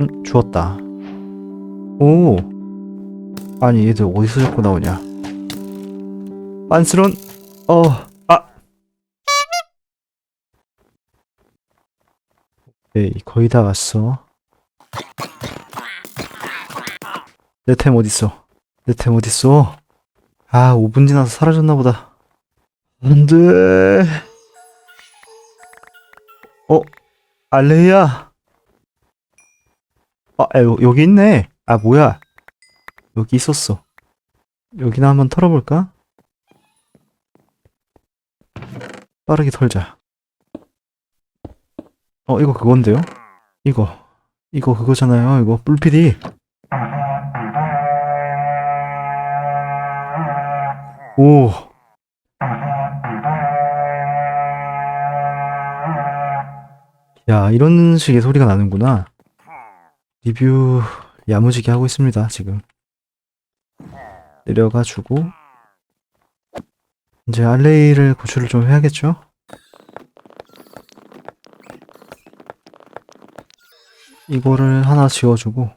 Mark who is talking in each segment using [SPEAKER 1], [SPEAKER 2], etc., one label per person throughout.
[SPEAKER 1] 응, 주웠다. 오! 아니, 얘들 어디서 자꾸 나오냐? 빤스런, 어, 아! 에이, 거의 다 왔어. 내 템 어딨어? 내 템 어딨어? 아, 5분 지나서 사라졌나 보다. 안 돼. 알레야. 아, 아, 여, 여기 있네. 아, 뭐야. 여기 있었어. 여기나 한번 털어볼까? 빠르게 털자. 어, 이거 그건데요? 이거. 이거 그거잖아요. 이거 뿔피디. 오. 야, 이런 식의 소리가 나는구나. 리뷰 야무지게 하고 있습니다, 지금. 내려가주고. 이제 알레이를 구출을 좀 해야겠죠? 이거를 하나 지워주고.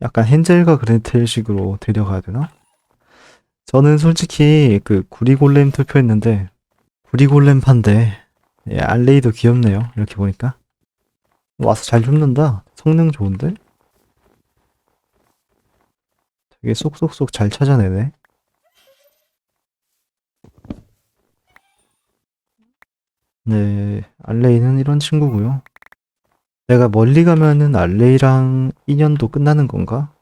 [SPEAKER 1] 약간 헨젤과 그레텔식으로 데려가야 되나? 저는 솔직히 그 구리골렘 투표했는데 구리골렘 판데 예, 알레이도 귀엽네요. 이렇게 보니까 와서 잘 줍는다. 성능 좋은데? 되게 쏙쏙쏙 잘 찾아내네. 네, 알레이는 이런 친구고요. 내가 멀리 가면은 알레이랑 인연도 끝나는 건가?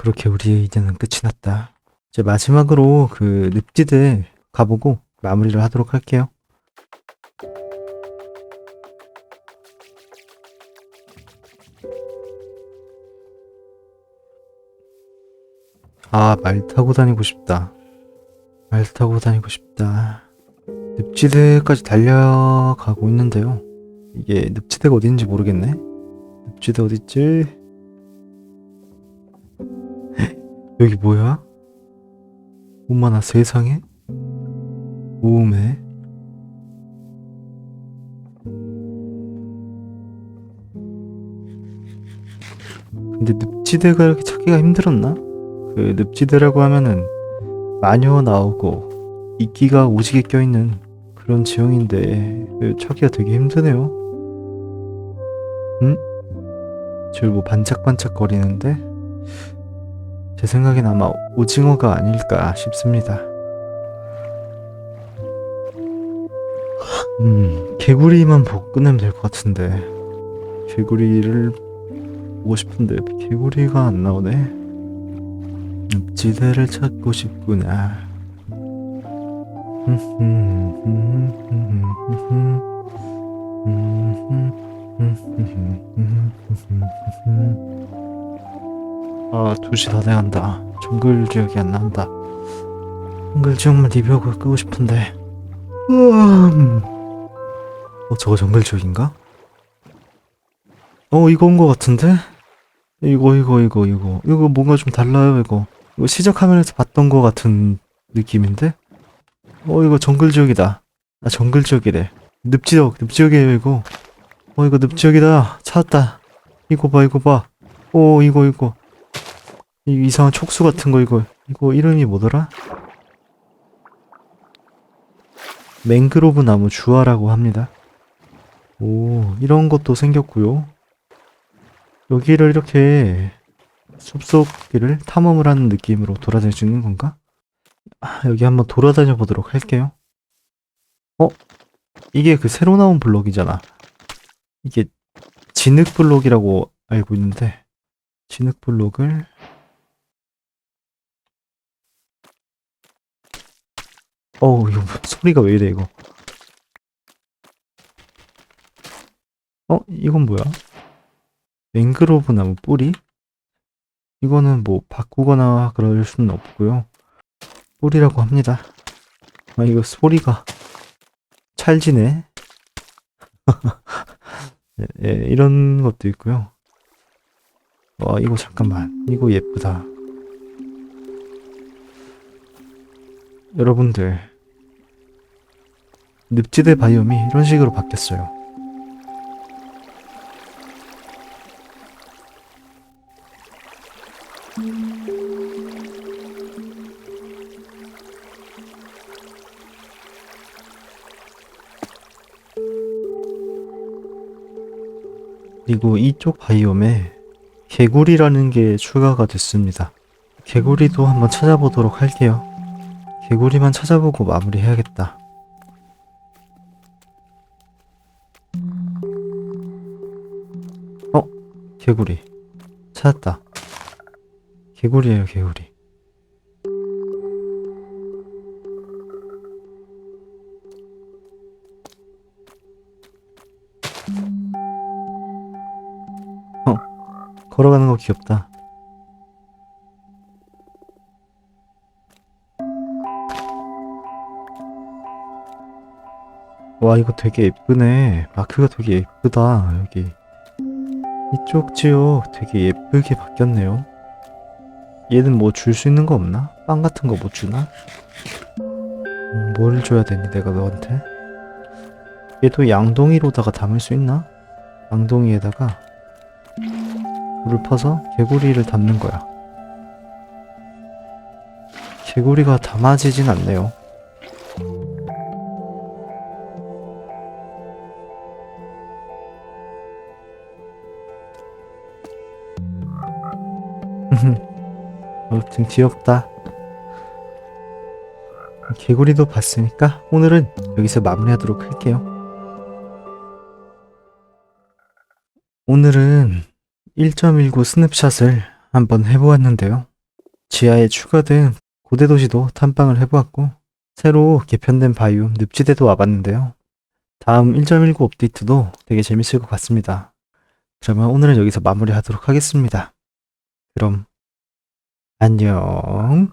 [SPEAKER 1] 그렇게 우리의 인연은 끝이 났다. 이제 마지막으로 그 늪지대 가보고 마무리를 하도록 할게요. 아, 말 타고 다니고 싶다. 말 타고 다니고 싶다. 늪지대까지 달려가고 있는데요. 이게 늪지대가 어딘지 모르겠네. 늪지대 어딨지? 여기 뭐야? 엄마나 세상에? 오메. 근데 늪지대가 이렇게 찾기가 힘들었나? 그 늪지대라고 하면은 마녀 나오고 이끼가 오지게 껴있는 그런 지형인데 그 찾기가 되게 힘드네요. 응? 저기 뭐 반짝반짝 거리는데 제 생각엔 아마 오징어가 아닐까 싶습니다. 음, 개구리만 끝내면 될 것 같은데 개구리를 보고 싶은데 개구리가 안 나오네. 늪지대를 찾고 싶구나. 아, 2시 다 돼간다. 정글 지역이 안 나온다. 정글 지역만 리뷰하고 끄고 싶은데. 음. 어, 저거 정글 지역인가? 어, 이거 온 거 같은데? 이거, 이거, 이거, 이거. 이거 뭔가 좀 달라요, 이거. 이거 시작 화면에서 봤던 거 같은 느낌인데? 어, 이거 정글 지역이다. 아, 정글 지역이래. 늪지역, 늪지역이에요, 이거. 어, 이거 늪지역이다. 찾았다. 이거 봐, 이거 봐. 오, 이거, 이거. 이 이상한 촉수 같은 거, 이거. 이거 이름이 뭐더라? 맹그로브 나무 주화라고 합니다. 오, 이런 것도 생겼고요. 여기를 이렇게 숲속 길을 탐험을 하는 느낌으로 돌아다닐 수 있는 건가? 아, 여기 한번 돌아다녀 보도록 할게요. 어? 이게 그 새로 나온 블록이잖아. 이게 진흙 블록이라고 알고 있는데 진흙 블록을 어우 이거 뭐- 소리가 왜 이래 이거 어? 이건 뭐야? 맹그로브 나무 뿌리? 이거는 뭐 바꾸거나 그럴 수는 없고요. 뿌리라고 합니다. 아 이거 소리가 찰지네. 예, 예, 이런 것도 있고요. 와 이거 잠깐만 이거 예쁘다. 여러분들 늪지대 바이옴이 이런 식으로 바뀌었어요. 그리고 이쪽 바이옴에 개구리라는 게 추가가 됐습니다. 개구리도 한번 찾아보도록 할게요. 개구리만 찾아보고 마무리해야겠다. 개구리. 찾았다. 개구리예요, 개구리. 어, 걸어가는 거 귀엽다. 와, 이거 되게 예쁘네. 마크가 되게 예쁘다, 여기. 이쪽 지역 되게 예쁘게 바뀌었네요. 얘는 뭐 줄 수 있는 거 없나? 빵 같은 거 못 주나? 음, 뭘 줘야 되니, 내가 너한테? 얘도 양동이로다가 담을 수 있나? 양동이에다가 물을 퍼서 개구리를 담는 거야. 개구리가 담아지진 않네요. 아무튼 귀엽다. 개구리도 봤으니까 오늘은 여기서 마무리하도록 할게요. 오늘은 1.19 스냅샷을 한번 해보았는데요. 지하에 추가된 고대 도시도 탐방을 해보았고 새로 개편된 바이옴 늪지대도 와봤는데요. 다음 1.19 업데이트도 되게 재밌을 것 같습니다. 그러면 오늘은 여기서 마무리하도록 하겠습니다. 그럼 안녕.